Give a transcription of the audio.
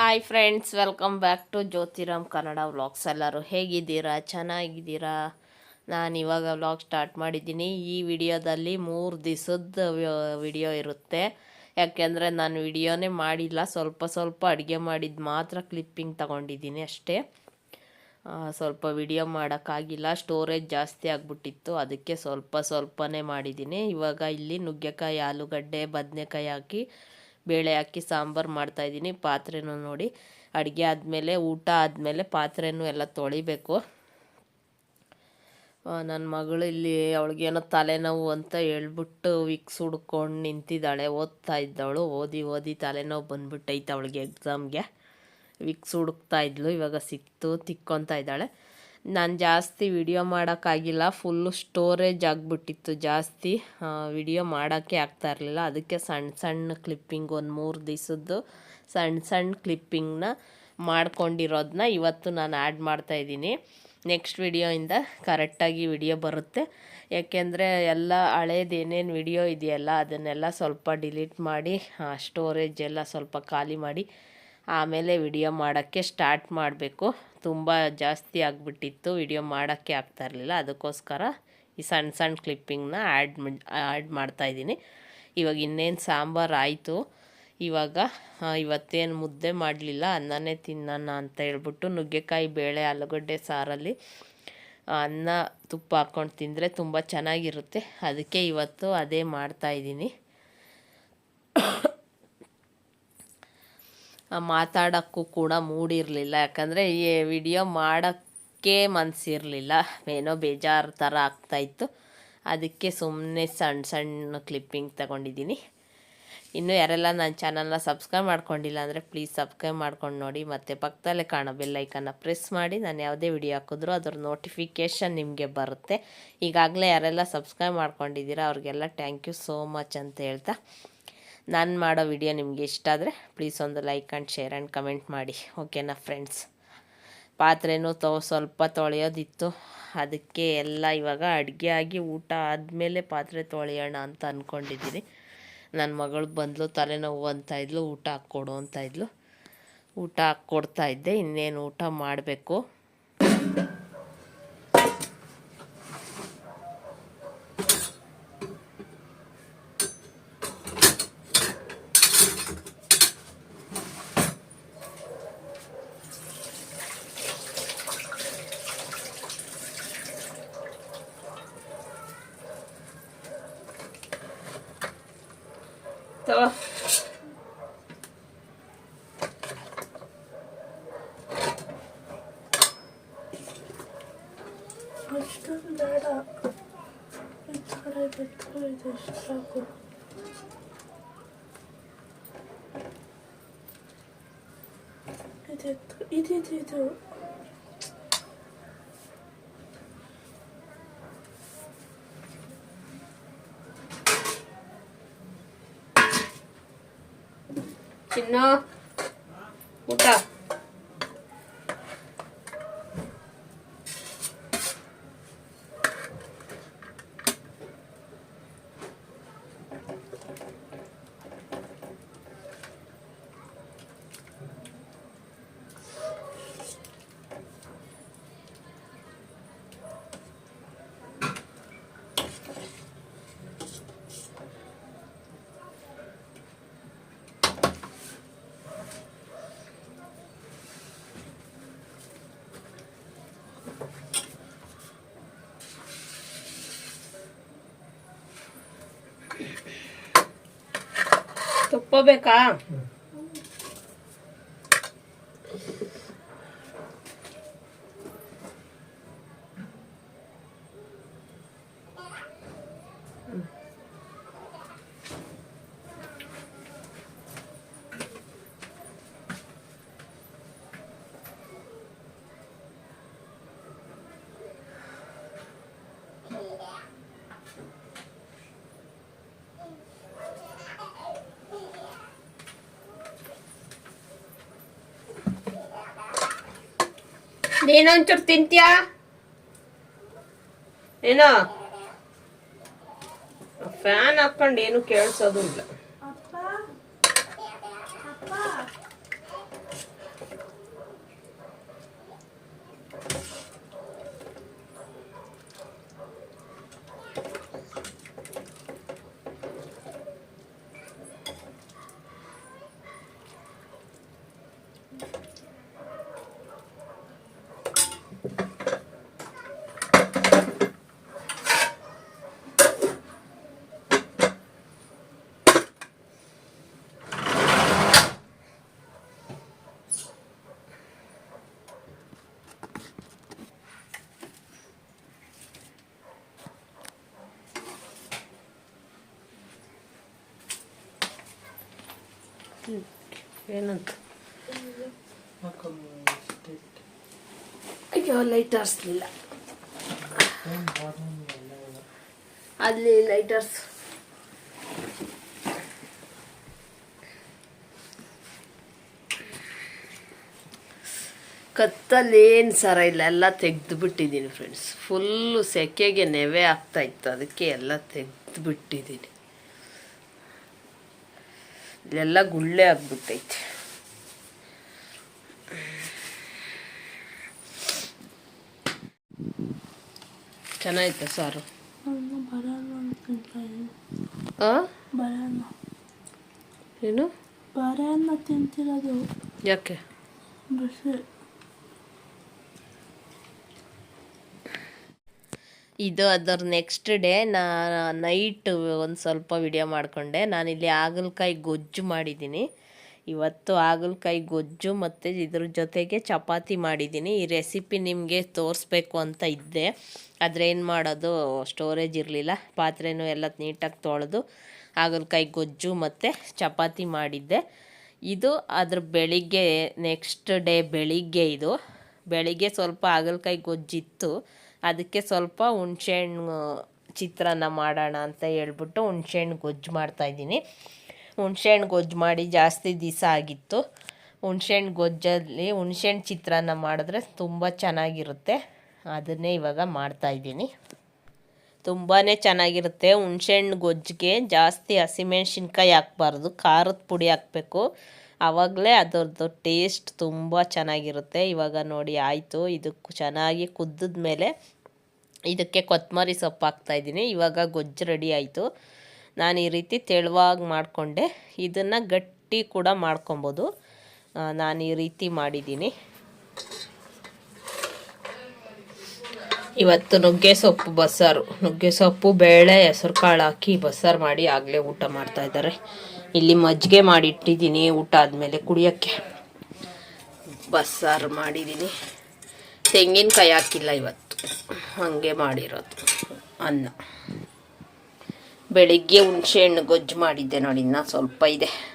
Hi friends welcome back to Jyothiram Kannada vlogs ಎಲ್ಲರೂ ಹೇಗಿದ್ದೀರಾ? ಚೆನ್ನಾಗಿದ್ದೀರಾ? ನಾನು ಇವಾಗ ವ್ಲಾಗ್ ಸ್ಟಾರ್ಟ್ ಮಾಡಿದ್ದೀನಿ. ಈ ವಿಡಿಯೋದಲ್ಲಿ ಮೂರು ದಿವಸದ ವಿಡಿಯೋ ಇರುತ್ತೆ. ಯಾಕೆಂದರೆ ನಾನು ವಿಡಿಯೋನೇ ಮಾಡಿಲ್ಲ. ಸ್ವಲ್ಪ ಸ್ವಲ್ಪ ಅಡುಗೆ ಮಾಡಿದ್ದು ಮಾತ್ರ ಕ್ಲಿಪ್ಪಿಂಗ್ ತಗೊಂಡಿದ್ದೀನಿ ಅಷ್ಟೇ. ಸ್ವಲ್ಪ ವಿಡಿಯೋ ಮಾಡೋಕ್ಕಾಗಿಲ್ಲ. ಸ್ಟೋರೇಜ್ ಜಾಸ್ತಿ ಆಗಿಬಿಟ್ಟಿತ್ತು. ಅದಕ್ಕೆ ಸ್ವಲ್ಪ ಸ್ವಲ್ಪನೇ ಮಾಡಿದ್ದೀನಿ. ಇವಾಗ ಇಲ್ಲಿ ನುಗ್ಗೆಕಾಯಿ, ಆಲೂಗಡ್ಡೆ, ಬದನೆಕಾಯಿ ಹಾಕಿ ಬೇಳೆ ಹಾಕಿ ಸಾಂಬಾರು ಮಾಡ್ತಾಯಿದ್ದೀನಿ ಪಾತ್ರೆನೂ ನೋಡಿ, ಅಡುಗೆ ಆದಮೇಲೆ, ಊಟ ಆದಮೇಲೆ ಪಾತ್ರೆನೂ ಎಲ್ಲ ತೊಳಿಬೇಕು. ನನ್ನ ಮಗಳು ಇಲ್ಲಿ ಅವಳಿಗೇನೋ ತಲೆನೋವು ಅಂತ ಹೇಳ್ಬಿಟ್ಟು ವಿಕ್ಸ್ ಹುಡ್ಕೊಂಡು ನಿಂತಿದ್ದಾಳೆ. ಓದ್ತಾ ಇದ್ದವಳು. ಓದಿ ಓದಿ ತಲೆನೋವು ಬಂದ್ಬಿಟ್ಟೈತೆ ಅವಳಿಗೆ ಎಕ್ಸಾಮ್ಗೆ ವಿಕ್ಸ್ ಹುಡುಕ್ತಾ ಇದ್ಲು. ಇವಾಗ ಸಿಕ್ತು, ತಿಕ್ಕೊತಾ ಇದ್ದಾಳೆ. ನಾನು ಜಾಸ್ತಿ ವಿಡಿಯೋ ಮಾಡೋಕ್ಕಾಗಿಲ್ಲ ಫುಲ್ಲು ಸ್ಟೋರೇಜ್ ಆಗಿಬಿಟ್ಟಿತ್ತು ಜಾಸ್ತಿ. ವಿಡಿಯೋ ಮಾಡೋಕ್ಕೆ ಆಗ್ತಾ ಇರಲಿಲ್ಲ. ಅದಕ್ಕೆ ಸಣ್ಣ ಸಣ್ಣ ಕ್ಲಿಪ್ಪಿಂಗ್ ಒಂದು ಮೂರು ದಿವಸದ್ದು ಸಣ್ಣ ಸಣ್ಣ ಕ್ಲಿಪ್ಪಿಂಗ್ನ ಮಾಡ್ಕೊಂಡಿರೋದನ್ನ ಇವತ್ತು ನಾನು ಆ್ಯಡ್ ಮಾಡ್ತಾಯಿದ್ದೀನಿ ನೆಕ್ಸ್ಟ್ ವಿಡಿಯೋಯಿಂದ ಕರೆಕ್ಟಾಗಿ ವಿಡಿಯೋ ಬರುತ್ತೆ. ಯಾಕೆಂದರೆ ಎಲ್ಲ ಹಳೇದು ಏನೇನು ವಿಡಿಯೋ ಇದೆಯಲ್ಲ, ಅದನ್ನೆಲ್ಲ ಸ್ವಲ್ಪ ಡಿಲೀಟ್ ಮಾಡಿ ಸ್ಟೋರೇಜ್ ಎಲ್ಲ ಸ್ವಲ್ಪ ಖಾಲಿ ಮಾಡಿ ಆಮೇಲೆ ವಿಡಿಯೋ ಮಾಡೋಕ್ಕೆ ಸ್ಟಾರ್ಟ್ ಮಾಡಬೇಕು. ತುಂಬ ಜಾಸ್ತಿ ಆಗಿಬಿಟ್ಟಿತ್ತು. ವಿಡಿಯೋ ಮಾಡೋಕ್ಕೆ ಆಗ್ತಾ ಇರಲಿಲ್ಲ. ಅದಕ್ಕೋಸ್ಕರ ಈ ಸಣ್ಣ ಸಣ್ಣ ಕ್ಲಿಪ್ಪಿಂಗ್ನ ಆ್ಯಡ್ ಆ್ಯಡ್ ಮಾಡ್ತಾಯಿದ್ದೀನಿ ಇವಾಗ ಇನ್ನೇನು ಸಾಂಬಾರು ಆಯಿತು? ಇವಾಗ ಇವತ್ತೇನು ಮುದ್ದೆ ಮಾಡಲಿಲ್ಲ. ಅನ್ನನೇ ತಿನ್ನೋಣ ಅಂತ ಹೇಳ್ಬಿಟ್ಟು ನುಗ್ಗೆಕಾಯಿ, ಬೇಳೆ, ಆಲೂಗಡ್ಡೆ, ಸಾರಲ್ಲಿ ಅನ್ನ ತುಪ್ಪ ಹಾಕ್ಕೊಂಡು ತಿಂದರೆ ತುಂಬ ಚೆನ್ನಾಗಿರುತ್ತೆ. ಅದಕ್ಕೆ ಇವತ್ತು ಅದೇ ಮಾಡ್ತಾಯಿದ್ದೀನಿ ಮಾತಾಡೋಕ್ಕೂ ಕೂಡ ಮೂಡಿರಲಿಲ್ಲ. ಯಾಕಂದರೆ ಈ ವಿಡಿಯೋ ಮಾಡೋಕ್ಕೆ ಮನಸ್ಸಿರಲಿಲ್ಲ ಏನೋ ಬೇಜಾರು ಥರ ಆಗ್ತಾಯಿತ್ತು ಅದಕ್ಕೆ ಸುಮ್ಮನೆ ಸಣ್ಣ ಸಣ್ಣ ಕ್ಲಿಪ್ಪಿಂಗ್ ತಗೊಂಡಿದ್ದೀನಿ. ಇನ್ನು ಯಾರೆಲ್ಲ ನನ್ನ ಚಾನಲ್ನ ಸಬ್ಸ್ಕ್ರೈಬ್ ಮಾಡ್ಕೊಂಡಿಲ್ಲ ಅಂದರೆ ಪ್ಲೀಸ್ ಸಬ್ಸ್ಕ್ರೈಬ್ ಮಾಡ್ಕೊಂಡು ನೋಡಿ. ಮತ್ತು ಪಕ್ಕದಲ್ಲೇ ಕಾಣೋ ಬೆಲ್ಲೈಕನ್ನ ಪ್ರೆಸ್ ಮಾಡಿ. ನಾನು ಯಾವುದೇ ವಿಡಿಯೋ ಹಾಕಿದ್ರೂ ಅದ್ರ ನೋಟಿಫಿಕೇಷನ್ ನಿಮಗೆ ಬರುತ್ತೆ. ಈಗಾಗಲೇ ಯಾರೆಲ್ಲ ಸಬ್ಸ್ಕ್ರೈಬ್ ಮಾಡ್ಕೊಂಡಿದ್ದೀರಾ, ಅವ್ರಿಗೆಲ್ಲ ಥ್ಯಾಂಕ್ ಯು ಸೋ ಮಚ್ ಅಂತ ಹೇಳ್ತಾ. ನಾನು ಮಾಡೋ ವಿಡಿಯೋ ನಿಮಗೆ ಇಷ್ಟ ಆದರೆ ಪ್ಲೀಸ್ ಒಂದು like and share and comment ಮಾಡಿ ಓಕೆನಾ ಫ್ರೆಂಡ್ಸ್ ಪಾತ್ರೆನೂ ತೊ, ಸ್ವಲ್ಪ ತೊಳೆಯೋದಿತ್ತು. ಅದಕ್ಕೆ ಎಲ್ಲ ಇವಾಗ ಅಡುಗೆ ಆಗಿ ಊಟ ಆದಮೇಲೆ ಪಾತ್ರೆ ತೊಳೆಯೋಣ ಅಂತ ಅಂದ್ಕೊಂಡಿದ್ದೀನಿ ನನ್ನ ಮಗಳು ಬಂದಳು ತಲೆನೋವು ಅಂತ ಇದ್ಲು, ಊಟ ಹಾಕ್ಕೊಡು ಅಂತ ಇದ್ಲು. ಊಟ ಹಾಕ್ಕೊಡ್ತಾ ಇದ್ದೆ, ಇನ್ನೇನು ಊಟ ಮಾಡಬೇಕು? to. Açtım Berra. Bir tane bekliyordu işte. İdi, idi, idi. กินเนาะกูจับ ಇದಿದು ಇದು ಚಿನ್ನು ಊಟ ತುಪ್ಪ ನೀನೊಂಚೂರು ತಿಂತ್ಯಾ ಏನೋ ಫ್ಯಾನ್ ಹಾಕೊಂಡು ಏನು ಕೇಳಿಸೋದು ಇಲ್ಲ ಏನಂತ? ಅಯ್ಯೋ ಲೈಟ್ ಇಲ್ಲ ಅಲ್ಲಿ ಲೈಟರ್ಸ್ ಕತ್ತಲ್ಲೇನು ಸರ ಇಲ್ಲ ಎಲ್ಲ ತೆಗೆದು ಬಿಟ್ಟಿದ್ದೀನಿ ಫ್ರೆಂಡ್ಸ್ ಫುಲ್ಲು ಸೆಕೆಗೆ ನೆವೆ ಆಗ್ತಾ ಇತ್ತು ಅದಕ್ಕೆ ಎಲ್ಲ ತೆಗೆದು ಬಿಟ್ಟಿದ್ದೀನಿ ಇಲ್ಲೆಲ್ಲ ಗುಳ್ಳೆ ಆಗ್ಬಿಟ್ಟೈತೆ. ಚೆನ್ನಾಯ್ತಾ ಸಾರು? ಏನು? ಬರಲ್ಲ. ತಿಂತಿರೋದು. ಯಾಕೆ? ಬಿಸಿ ಇದು ಅದರ ನೆಕ್ಸ್ಟ್ ಡೇ ನಾ ನೈಟ್ ಒಂದು ಸ್ವಲ್ಪ ವಿಡಿಯೋ ಮಾಡಿಕೊಂಡೆ. ನಾನಿಲ್ಲಿ ಹಾಗಲಕಾಯಿ ಗೊಜ್ಜು ಮಾಡಿದ್ದೀನಿ. ಇವತ್ತು ಹಾಗಲಕಾಯಿ ಗೊಜ್ಜು ಮತ್ತು ಇದ್ರ ಜೊತೆಗೆ ಚಪಾತಿ ಮಾಡಿದ್ದೀನಿ. ಈ ರೆಸಿಪಿ ನಿಮಗೆ ತೋರಿಸ್ಬೇಕು ಅಂತ ಇದ್ದೆ. ಆದರೆ ಏನು ಮಾಡೋದು ಸ್ಟೋರೇಜ್ ಇರಲಿಲ್ಲ. ಪಾತ್ರೆನೂ ಎಲ್ಲ ನೀಟಾಗಿ ತೊಳೆದು ಹಾಗಲಕಾಯಿ ಗೊಜ್ಜು ಮತ್ತು ಚಪಾತಿ ಮಾಡಿದ್ದೆ. ಇದು ಅದ್ರ ಬೆಳಿಗ್ಗೆ ನೆಕ್ಸ್ಟ್ ಡೇ ಬೆಳಿಗ್ಗೆ ಇದು. ಬೆಳಿಗ್ಗೆ ಸ್ವಲ್ಪ ಹಾಗಲಕಾಯಿ ಗೊಜ್ಜಿತ್ತು. ಅದಕ್ಕೆ ಸ್ವಲ್ಪ ಹುಣ್ಸೆಹಣ್ಣು ಚಿತ್ರಾನ್ನ ಮಾಡೋಣ ಅಂತ ಹೇಳ್ಬಿಟ್ಟು ಹುಣ್ಸೆಹಣ್ಣು ಗೊಜ್ಜು ಮಾಡ್ತಾಯಿದ್ದೀನಿ ಹುಣ್ಸೆಹಣ್ಣು ಗೊಜ್ಜು ಮಾಡಿ ಜಾಸ್ತಿ ದಿವಸ ಆಗಿತ್ತು. ಹುಣ್ಸೆಹಣ್ಣು ಗೊಜ್ಜಲ್ಲಿ ಹುಣ್ಸೆಹಣ್ಣು ಚಿತ್ರಾನ್ನ ಮಾಡಿದ್ರೆ ತುಂಬ ಚೆನ್ನಾಗಿರುತ್ತೆ. ಅದನ್ನೇ ಇವಾಗ ಮಾಡ್ತಾಯಿದ್ದೀನಿ ತುಂಬಾ ಚೆನ್ನಾಗಿರುತ್ತೆ. ಹುಣ್ಸೆಹಣ್ಣು ಗೊಜ್ಜಿಗೆ ಜಾಸ್ತಿ ಹಸಿಮೆಣ್ಸಿನ್ಕಾಯಿ ಹಾಕ್ಬಾರ್ದು. ಖಾರದ ಪುಡಿ ಹಾಕಬೇಕು. ಆವಾಗಲೇ ಅದರದ್ದು ಟೇಸ್ಟ್ ತುಂಬ ಚೆನ್ನಾಗಿರುತ್ತೆ. ಇವಾಗ ನೋಡಿ ಆಯಿತು. ಇದಕ್ಕೆ ಚೆನ್ನಾಗಿ ಕುದ್ದಿದ ಮೇಲೆ ಇದಕ್ಕೆ ಕೊತ್ತಂಬರಿ ಸೊಪ್ಪು ಹಾಕ್ತಾಯಿದ್ದೀನಿ ಇವಾಗ ಗೊಜ್ಜು ರೆಡಿ ಆಯಿತು. ನಾನು ಈ ರೀತಿ ತೆಳುವಾಗಿ ಮಾಡಿಕೊಂಡೆ. ಇದನ್ನು ಗಟ್ಟಿ ಕೂಡ ಮಾಡ್ಕೊಬೋದು. ನಾನು ಈ ರೀತಿ ಮಾಡಿದ್ದೀನಿ. ಇವತ್ತು ನುಗ್ಗೆ ಸೊಪ್ಪು ಬಸ್ಸಾರು. ನುಗ್ಗೆ ಸೊಪ್ಪು, ಬೇಳೆ ಹೆಸರು ಕಾಳು ಹಾಕಿ ಬಸ್ಸಾರು ಮಾಡಿ ಆಗಲೇ ಊಟ ಮಾಡ್ತಾ ಇದ್ದಾರೆ. ಇಲ್ಲಿ ಮಜ್ಜಿಗೆ ಮಾಡಿಟ್ಟಿದ್ದೀನಿ ಊಟ ಆದಮೇಲೆ ಕುಡಿಯೋಕ್ಕೆ. ಬಸ್ಸಾರು ಮಾಡಿದ್ದೀನಿ. ತೆಂಗಿನಕಾಯಿ ಹಾಕಿಲ್ಲ ಇವತ್ತು. ಹಾಗೆ ಮಾಡಿರೋದು. ಅನ್ನ. ಬೆಳಿಗ್ಗೆ ಹುಣಸೆ ಹಣ್ಣು ಗೊಜ್ಜು ಮಾಡಿದ್ದೆ ನೋಡಿ, ಇನ್ನೂ ಸ್ವಲ್ಪ ಇದೆ.